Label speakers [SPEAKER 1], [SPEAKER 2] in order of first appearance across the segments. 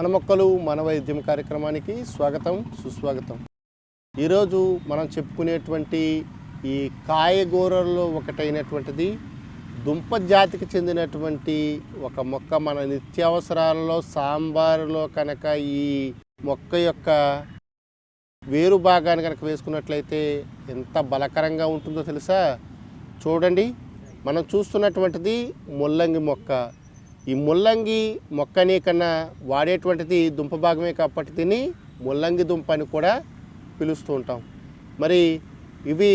[SPEAKER 1] మన మొక్కలు మన వైద్యం కార్యక్రమానికి స్వాగతం సుస్వాగతం. ఈరోజు మనం చెప్పుకునేటువంటి ఈ కాయగూరల్లో ఒకటైనటువంటిది దుంప జాతికి చెందినటువంటి ఒక మొక్క మన నిత్యావసరాలలో సాంబారులో కనుక ఈ మొక్క యొక్క వేరు భాగాన్ని కనుక వేసుకున్నట్లయితే ఎంత బలకరంగా ఉంటుందో తెలుసా? చూడండి. మనం చూస్తున్నటువంటిది ముల్లంగి మొక్క. ఈ ముల్లంగి మొక్కని కన్నా వాడేటువంటిది దుంప భాగమే కాబట్టి దీన్ని ముల్లంగి దుంప అని కూడా పిలుస్తూ ఉంటాం. మరి ఇవి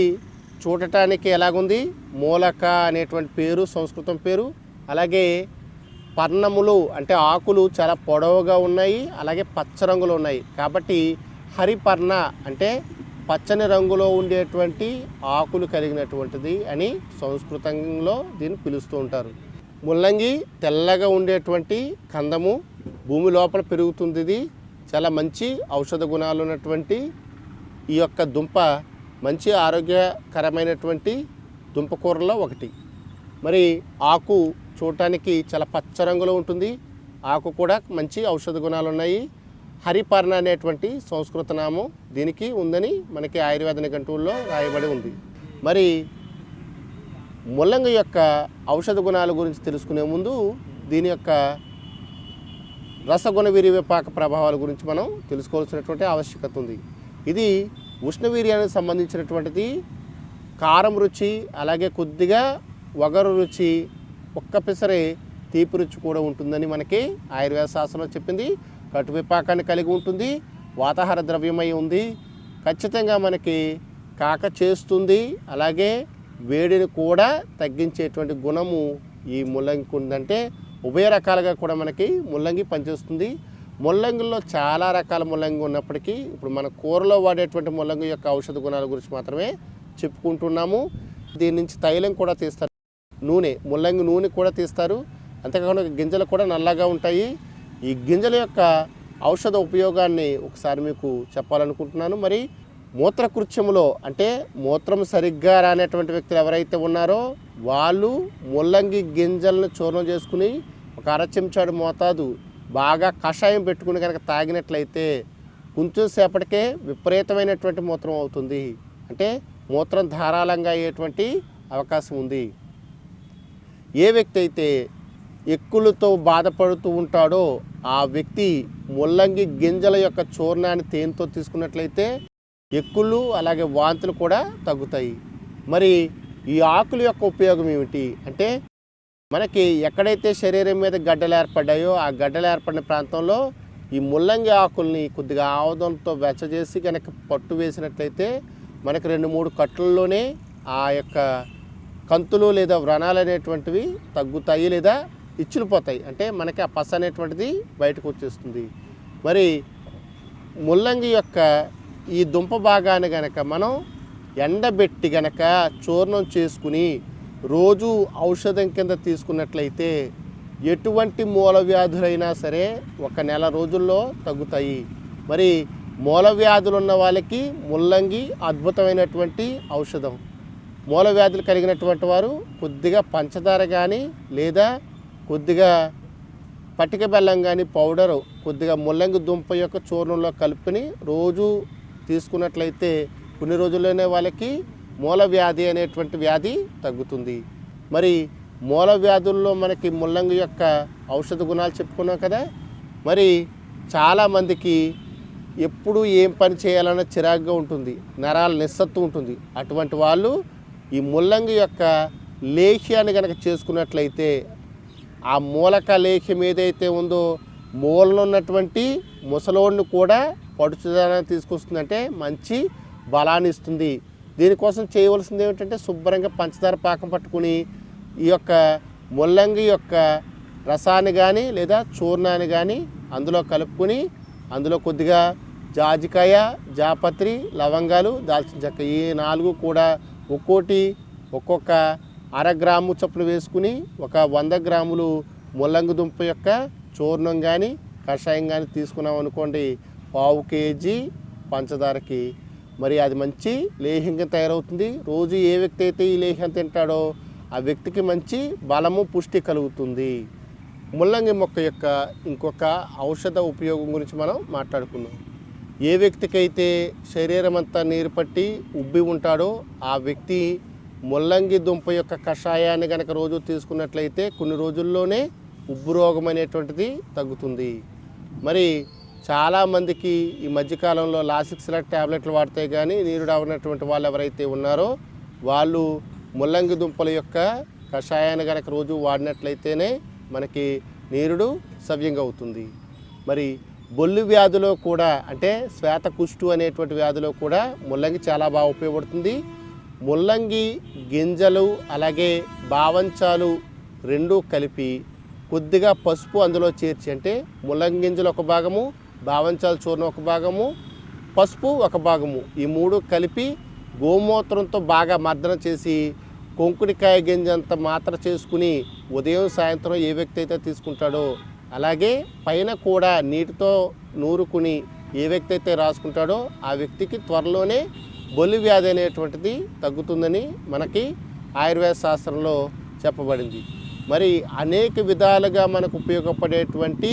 [SPEAKER 1] చూడటానికి ఎలాగుంది? మూలక అనేటువంటి పేరు సంస్కృతం పేరు అలాగే పర్ణములు అంటే ఆకులు చాలా పొడవుగా ఉన్నాయి అలాగే పచ్చ రంగులో ఉన్నాయి. కాబట్టి హరిపర్ణ అంటే పచ్చని రంగులో ఉండేటువంటి ఆకులు కలిగినటువంటిది అని సంస్కృతంలో దీన్ని పిలుస్తూ ఉంటారు. ముల్లంగి తెల్లగా ఉండేటువంటి కందము భూమి లోపల పెరుగుతుంది ఇది. చాలా మంచి ఔషధ గుణాలు ఉన్నటువంటి ఈ యొక్క దుంప మంచి ఆరోగ్యకరమైనటువంటి దుంపకూరలో ఒకటి. మరి ఆకు చూడటానికి చాలా పచ్చ రంగులో ఉంటుంది. ఆకు కూడా మంచి ఔషధ గుణాలు ఉన్నాయి. హరిపర్ణ అనేటువంటి సంస్కృత నామం దీనికి ఉందని మనకి ఆయుర్వేద నిఘంటువుల్లో రాయబడి ఉంది. మరి ముల్లంగి యొక్క ఔషధ గుణాల గురించి తెలుసుకునే ముందు దీని యొక్క రసగుణ విరివిపాక ప్రభావాల గురించి మనం తెలుసుకోవాల్సినటువంటి ఆవశ్యకత ఉంది. ఇది ఉష్ణవీర్యానికి సంబంధించినటువంటిది. కారం రుచి అలాగే కొద్దిగా వగరు రుచి ఒక్క పిసరే తీపి రుచి కూడా ఉంటుందని మనకి ఆయుర్వేద శాస్త్రంలో చెప్పింది. కటువిపాకాన్ని కలిగి ఉంటుంది వాతాహార ద్రవ్యమై ఉంది. ఖచ్చితంగా మనకి కాక చేస్తుంది అలాగే వేడిని కూడా తగ్గించేటువంటి గుణము ఈ ముల్లంగికి ఉందంటే ఉభయ రకాలుగా కూడా మనకి ముల్లంగి పనిచేస్తుంది. ముల్లంగిలో చాలా రకాల ముల్లంగి ఉన్నప్పటికీ ఇప్పుడు మన కూరలో వాడేటువంటి ముల్లంగి యొక్క ఔషధ గుణాల గురించి మాత్రమే చెప్పుకుంటున్నాము. దీని నుంచి తైలం కూడా తీస్తారు. నూనె ముల్లంగి నూనె కూడా తీస్తారు. అంతేకాకుండా గింజలు కూడా నల్లగా ఉంటాయి. ఈ గింజల యొక్క ఔషధ ఉపయోగాన్ని ఒకసారి మీకు చెప్పాలనుకుంటున్నాను. మరి మూత్రకృత్యములో అంటే మూత్రం సరిగ్గా రానటువంటి వ్యక్తులు ఎవరైతే ఉన్నారో వాళ్ళు ముల్లంగి గింజలను చూర్ణం చేసుకుని ఒక అరచెంచాడు మోతాదు బాగా కషాయం పెట్టుకుని కనుక తాగినట్లయితే కొంచెం సేపటికే విపరీతమైనటువంటి మూత్రం అవుతుంది. అంటే మూత్రం ధారాళంగా అయ్యేటువంటి అవకాశం ఉంది. ఏ వ్యక్తి అయితే ఎక్కులతో బాధపడుతూ ఉంటాడో ఆ వ్యక్తి ముల్లంగి గింజల యొక్క చూర్ణాన్ని తేనెతో తీసుకున్నట్లయితే ఎక్కులు అలాగే వాంతులు కూడా తగ్గుతాయి. మరి ఈ ఆకుల యొక్క ఉపయోగం ఏమిటి? అంటే మనకి ఎక్కడైతే శరీరం మీద గడ్డలు ఏర్పడ్డాయో ఆ గడ్డలు ఏర్పడిన ప్రాంతంలో ఈ ముల్లంగి ఆకుల్ని కొద్దిగా ఆవదంతో వెచ్చజేసి కనుక పట్టు వేసినట్లయితే మనకి రెండు మూడు కట్లలోనే ఆ యొక్క కంతులు లేదా వ్రణాలు అనేటువంటివి తగ్గుతాయి లేదా ఇచ్చులుపోతాయి అంటే మనకి ఆ పస అనేటువంటిది బయటకు వచ్చేస్తుంది. మరి ముల్లంగి యొక్క ఈ దుంప భాగాన్ని గనక మనం ఎండబెట్టి గనక చూర్ణం చేసుకుని రోజు ఔషధం కింద తీసుకున్నట్లయితే ఎటువంటి మూల వ్యాధులైనా సరే ఒక నెల రోజుల్లో తగ్గుతాయి. మరి మూల వ్యాధులు ఉన్న వాళ్ళకి ముల్లంగి అద్భుతమైనటువంటి ఔషధం. మూల వ్యాధులు కలిగినటువంటి వారు కొద్దిగా పంచదార కానీ లేదా కొద్దిగా పటిక బెల్లం కానీ పౌడరు కొద్దిగా ముల్లంగి దుంప యొక్క చూర్ణంలో కలుపుకొని రోజు తీసుకున్నట్లయితే కొన్ని రోజుల్లోనే వాళ్ళకి మూల వ్యాధి అనేటువంటి వ్యాధి తగ్గుతుంది. మరి మూల వ్యాధుల్లో మనకి ముల్లంగి యొక్క ఔషధ గుణాలు చెప్పుకున్నాం కదా? మరి చాలామందికి ఎప్పుడు ఏం పని చేయాలన్న చిరాగ్గా ఉంటుంది నరాల నిస్సత్తు ఉంటుంది. అటువంటి వాళ్ళు ఈ ముల్లంగి యొక్క లేహ్యాన్ని కనుక చేసుకున్నట్లయితే ఆ మూలక లేఖ్యం ఏదైతే ఉందో మూలలో ఉన్నటువంటి ముసలోడిని కూడా పడుచుదనాన్ని తీసుకొస్తుందంటే మంచి బలాన్ని ఇస్తుంది. దీనికోసం చేయవలసింది ఏమిటంటే శుభ్రంగా పంచదార పాకం పట్టుకుని ఈ యొక్క ముల్లంగి యొక్క రసాన్ని కానీ లేదా చూర్ణాన్ని కానీ అందులో కలుపుకొని అందులో కొద్దిగా జాజికాయ జాపత్రి లవంగాలు దాల్చిన చెక్క ఈ నాలుగు కూడా ఒక్కోటి ఒక్కొక్క అర గ్రాము చొప్పున వేసుకుని ఒక వంద గ్రాములు ముల్లంగి దుంప యొక్క చూర్ణం కానీ కషాయం కానీ తీసుకున్నాం అనుకోండి పావు కేజీ పంచదారకి. మరి అది మంచి లేహ్యంగా తయారవుతుంది. రోజు ఏ వ్యక్తి అయితే ఈ లేహ్యం తింటాడో ఆ వ్యక్తికి మంచి బలము పుష్టి కలుగుతుంది. ముల్లంగి మొక్క యొక్క ఇంకొక ఔషధ ఉపయోగం గురించి మనం మాట్లాడుకుందాం. ఏ వ్యక్తికైతే శరీరం అంతా నీరు పట్టి ఉబ్బి ఉంటాడో ఆ వ్యక్తి ముల్లంగి దుంప యొక్క కషాయాన్ని కనుక రోజు తీసుకున్నట్లయితే కొన్ని రోజుల్లోనే ఉబ్బు రోగం అనేటువంటిది తగ్గుతుంది. మరి చాలామందికి ఈ మధ్యకాలంలో లాసిక్ సెలెక్ట్ ట్యాబ్లెట్లు వాడితే కానీ నీరు రావనటువంటి వాళ్ళు ఎవరైతే ఉన్నారో వాళ్ళు ముల్లంగి దుంపల యొక్క కషాయాన్ని కనుక రోజు వాడినట్లయితేనే మనకి నీరుడు సవ్యంగా అవుతుంది. మరి బొల్లు వ్యాధిలో కూడా అంటే శ్వేత కుష్టు అనేటువంటి వ్యాధిలో కూడా ముల్లంగి చాలా బాగా ఉపయోగపడుతుంది. ముల్లంగి గింజలు అలాగే బావంచాలు రెండు కలిపి కొద్దిగా పసుపు అందులో చేర్చి అంటే ముల్లంగి గింజలు ఒక భాగము భావించాల చూర్ణం ఒక భాగము పసుపు ఒక భాగము. ఈ మూడు కలిపి గోమూత్రంతో బాగా మర్దన చేసి కొంకుడికాయ గింజ అంత మాత్ర చేసుకుని ఉదయం సాయంత్రం ఏ వ్యక్తి అయితే తీసుకుంటాడో అలాగే పైన కూడా నీటితో నూరుకుని ఏ వ్యక్తి అయితే రాసుకుంటాడో ఆ వ్యక్తికి త్వరలోనే బొల్లి వ్యాధి అనేటువంటిది తగ్గుతుందని మనకి ఆయుర్వేద శాస్త్రంలో చెప్పబడింది. మరి అనేక విధాలుగా మనకు ఉపయోగపడేటువంటి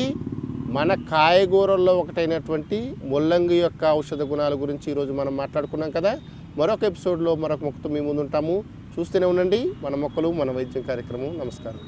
[SPEAKER 1] మన కాయగూరల్లో ఒకటైనటువంటి ముల్లంగి యొక్క ఔషధ గుణాల గురించి ఈరోజు మనం మాట్లాడుకున్నాం కదా. మరొక ఎపిసోడ్లో మరొక మొక్కతో మీ ముందు ఉంటాము చూస్తూనే ఉండండి. మన మొక్కలు మన వైద్యం కార్యక్రమం. నమస్కారం.